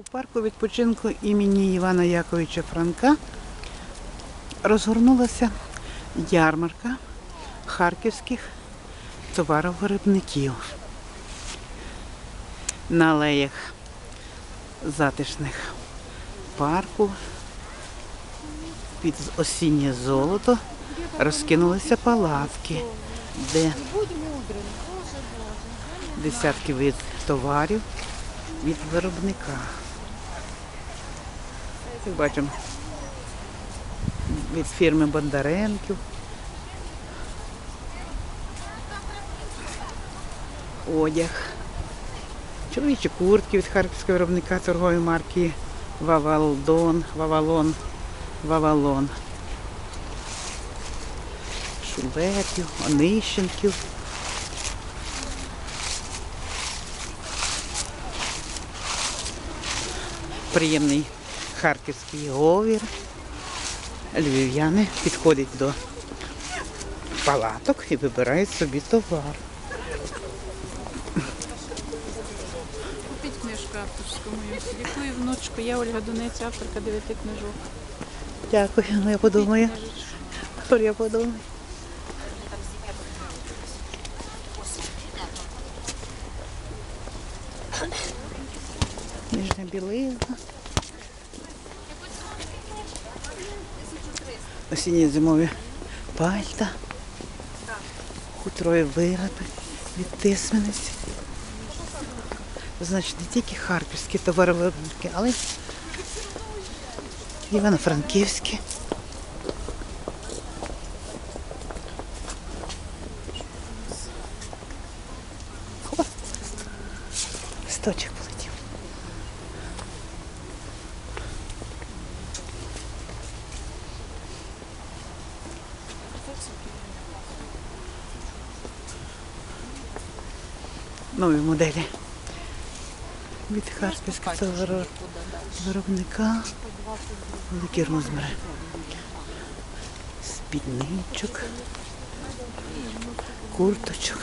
У парку відпочинку імені Івана Яковича Франка розгорнулася ярмарка харківських товаровиробників. На алеях затишних парку під осіннє золото розкинулися палатки, де десятки вид товарів від виробника. Як бачимо, від фірми Бондаренків. Одяг. Чоловічі куртки від харківського виробника торгової марки Вавалдон, Вавалон, Вавалон. Шулепів, Онищенків. Приємний харківський говір. Львів'яни підходять до палаток і вибирають собі товар. Купіть книжку авторську мою. Лікую внучку. Я Ольга Донець, авторка дев'яти книжок. Дякую, ну я подумаю. Книжечки. Я подумаю. Ніжна білизна. Осінні зимові пальта. Хутрові вироби від тисмениці. Значить, не тільки харківські товаровиробники, але й івано-франківські. О, Листочок Нові моделі від харківського виробника. Великі розміри. Спідничок, курточок.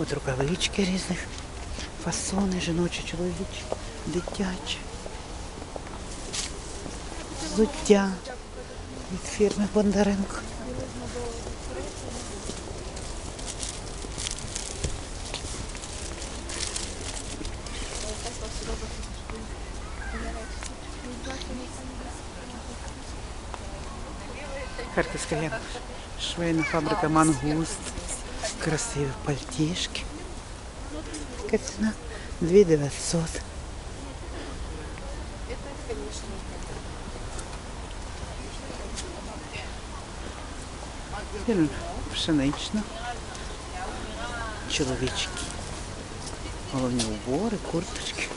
От рукавички різних. Фасони, жіночі, чоловічі, дитячі. Взуття від фірми Бондаренко. Харківська як швейна фабрика Мангуст. Красиві пальтішки. Яка ціна? 2900. Фірма Пшенична. Чоловічки. Головні убори, курточки.